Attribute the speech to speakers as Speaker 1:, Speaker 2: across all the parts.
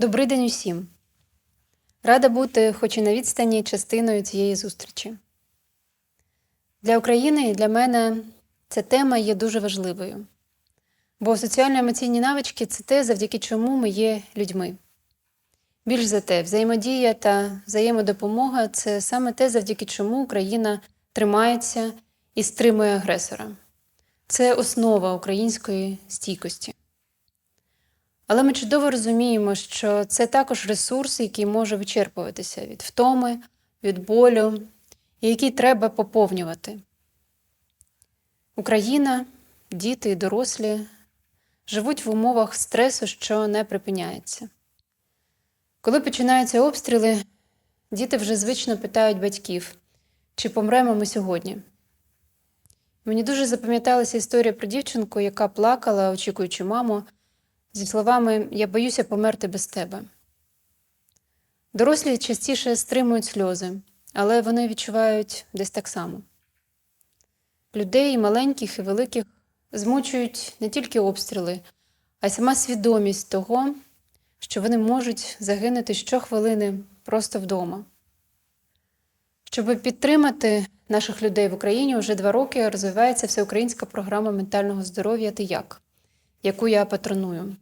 Speaker 1: Добрий день усім. Рада бути, хоч і на відстані, частиною цієї зустрічі. Для України і для мене ця тема є дуже важливою, бо соціально-емоційні навички це те, завдяки чому ми є людьми. Більш за те, взаємодія та взаємодопомога це саме те, завдяки чому Україна тримається і стримує агресора. Це основа української стійкості. Але ми чудово розуміємо, що це також ресурс, який може вичерпуватися від втоми, від болю, і який треба поповнювати. Україна, діти і дорослі живуть в умовах стресу, що не припиняється. Коли починаються обстріли, діти вже звично питають батьків, чи помремо ми сьогодні. Мені дуже запам'яталася історія про дівчинку, яка плакала, очікуючи маму, зі словами Я боюся померти без тебе. Дорослі частіше стримують сльози, але вони відчувають десь так само. Людей, маленьких і великих, змучують не тільки обстріли, а й сама свідомість того, що вони можуть загинути щохвилини просто вдома. Щоб підтримати наших людей в Україні, вже два роки розвивається всеукраїнська програма ментального здоров'я «Ти як?», яку я патроную.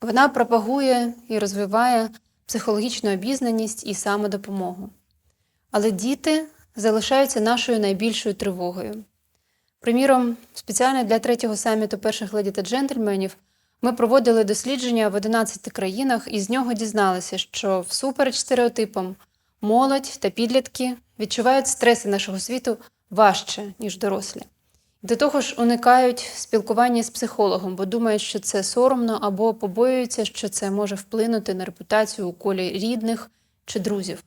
Speaker 1: Вона пропагує і розвиває психологічну обізнаність і самодопомогу. Але діти залишаються нашою найбільшою тривогою. Приміром, спеціально для третього саміту перших леді та джентльменів ми проводили дослідження в 11 країнах і з нього дізналися, що всупереч стереотипам молодь та підлітки відчувають стреси нашого світу важче, ніж дорослі. До того ж, уникають спілкування з психологом, бо думають, що це соромно, або побоюються, що це може вплинути на репутацію у колі рідних чи друзів.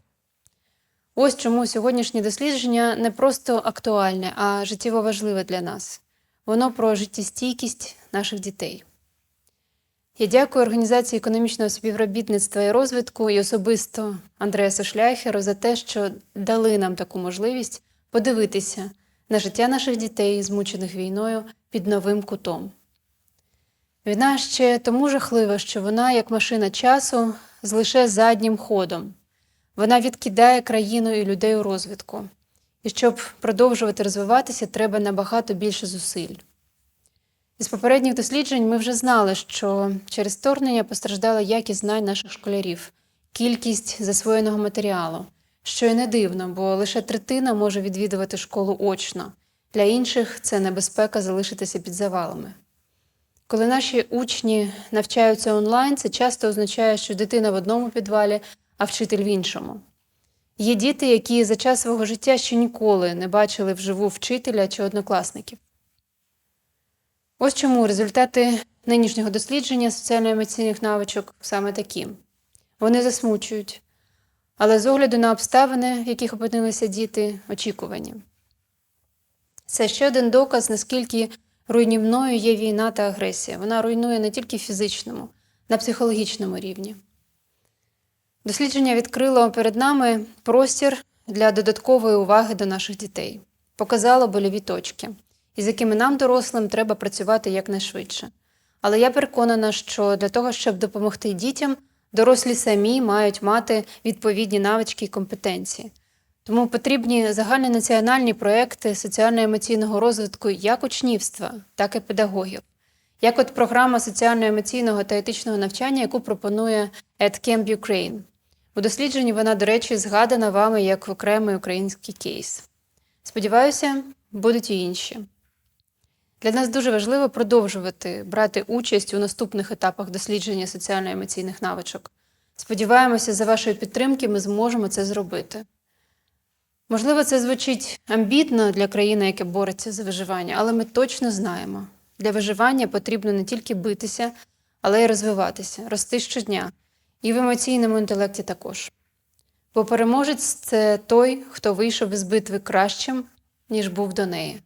Speaker 1: Ось чому сьогоднішнє дослідження не просто актуальне, а життєво важливе для нас. Воно про життєстійкість наших дітей. Я дякую Організації економічного співробітництва і розвитку і особисто Андреасу Шляхеру за те, що дали нам таку можливість подивитися на життя наших дітей, змучених війною, під новим кутом. Війна ще тому жахлива, що вона, як машина часу, з лише заднім ходом. Вона відкидає країну і людей у розвитку. І щоб продовжувати розвиватися, треба набагато більше зусиль. Із попередніх досліджень ми вже знали, що через вторгнення постраждала якість знань наших школярів, кількість засвоєного матеріалу, що й не дивно, бо лише третина може відвідувати школу очно. Для інших це небезпека залишитися під завалами. Коли наші учні навчаються онлайн, це часто означає, що дитина в одному підвалі, а вчитель в іншому. Є діти, які за час свого життя ще ніколи не бачили вживу вчителя чи однокласників. Ось чому результати нинішнього дослідження соціально-емоційних навичок саме такі. Вони засмучують, але з огляду на обставини, в яких опинилися діти, очікувані. Це ще один доказ, наскільки руйнівною є війна та агресія. Вона руйнує не тільки фізичному, на психологічному рівні. Дослідження відкрило перед нами простір для додаткової уваги до наших дітей, показало больові точки, із якими нам, дорослим, треба працювати якнайшвидше. Але я переконана, що для того, щоб допомогти дітям, дорослі самі мають мати відповідні навички і компетенції. Тому потрібні загальнонаціональні проекти соціально-емоційного розвитку як учнівства, так і педагогів, як от програма соціально-емоційного та етичного навчання, яку пропонує EdCamp Ukraine. У дослідженні вона, до речі, згадана вами як окремий український кейс. Сподіваюся, будуть і інші. Для нас дуже важливо продовжувати брати участь у наступних етапах дослідження соціально-емоційних навичок. Сподіваємося, за вашої підтримки ми зможемо це зробити. Можливо, це звучить амбітно для країни, яка бореться за виживання, але ми точно знаємо, для виживання потрібно не тільки битися, але й розвиватися, рости щодня, і в емоційному інтелекті також. Бо переможець це той, хто вийшов із битви кращим, ніж був до неї,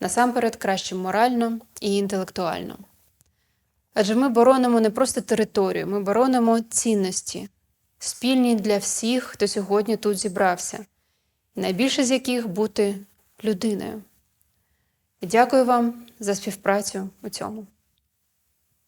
Speaker 1: насамперед кращим морально і інтелектуально. Адже ми боронимо не просто територію, ми боронимо цінності, спільні для всіх, хто сьогодні тут зібрався найбільше з яких бути людиною. Дякую вам за співпрацю у цьому.